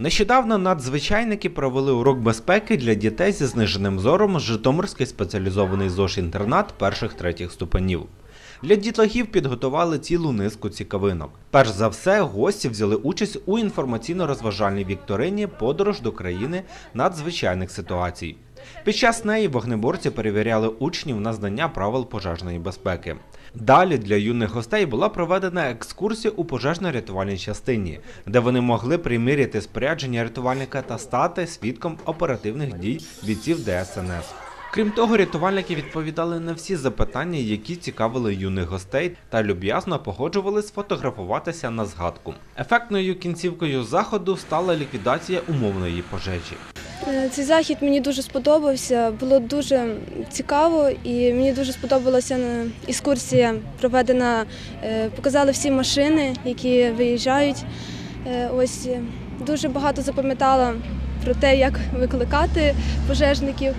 Нещодавно надзвичайники провели урок безпеки для дітей зі зниженим зором Житомирський спеціалізований ЗОЖ-інтернат перших третіх ступенів. Для дітлахів підготували цілу низку цікавинок. Перш за все, гості взяли участь у інформаційно-розважальній вікторині Подорож до країни надзвичайних ситуацій. Під час неї вогнеборці перевіряли учнів на знання правил пожежної безпеки. Далі для юних гостей була проведена екскурсія у пожежно-рятувальній частині, де вони могли приміряти спорядження рятувальника та стати свідком оперативних дій бійців ДСНС. Крім того, рятувальники відповідали на всі запитання, які цікавили юних гостей, та люб'язно погоджували сфотографуватися на згадку. Ефектною кінцівкою заходу стала ліквідація умовної пожежі. Е, Цей захід мені дуже сподобався, було дуже цікаво і мені дуже сподобалася е, екскурсія проведена. е, Показали всі машини, які виїжджають. Ось дуже багато запам'ятала про те, як викликати пожежників.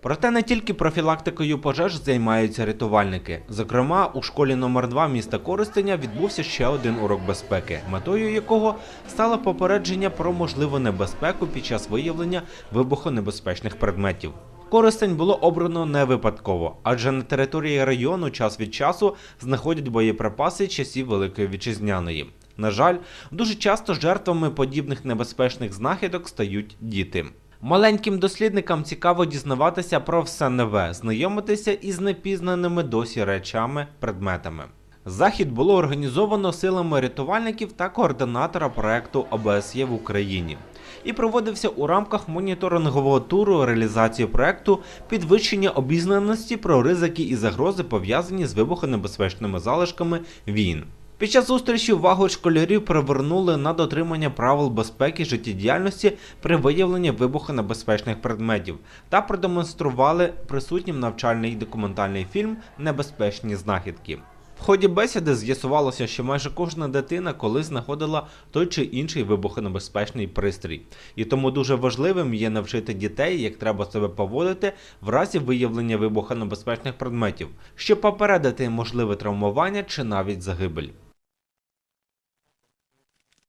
Проте не тільки профілактикою пожеж займаються рятувальники. Зокрема, у школі номер 2 міста Коростеня відбувся ще один урок безпеки, метою якого стало попередження про можливу небезпеку під час виявлення вибухонебезпечних предметів. Коростень було обрано не випадково, адже на території району час від часу знаходять боєприпаси часів Великої Вітчизняної. На жаль, дуже часто жертвами подібних небезпечних знахідок стають діти. Маленьким дослідникам цікаво дізнаватися про все нове, знайомитися із непізнаними досі речами, предметами. Захід було організовано силами рятувальників та координатора проекту ОБСЄ в Україні і проводився у рамках моніторингового туру реалізації проекту підвищення обізнаності про ризики і загрози пов'язані з вибухонебезпечними залишками війн. Під час зустрічі увагу школярів привернули на дотримання правил безпеки життєдіяльності при виявленні вибухонебезпечних предметів та продемонстрували присутнім навчальний документальний фільм Небезпечні знахідки. В ході бесіди з'ясувалося, що майже кожна дитина колись знаходила той чи інший вибухонебезпечний пристрій, і тому дуже важливим є навчити дітей, як треба себе поводити в разі виявлення вибухонебезпечних предметів, щоб попередити можливе травмування чи навіть загибель.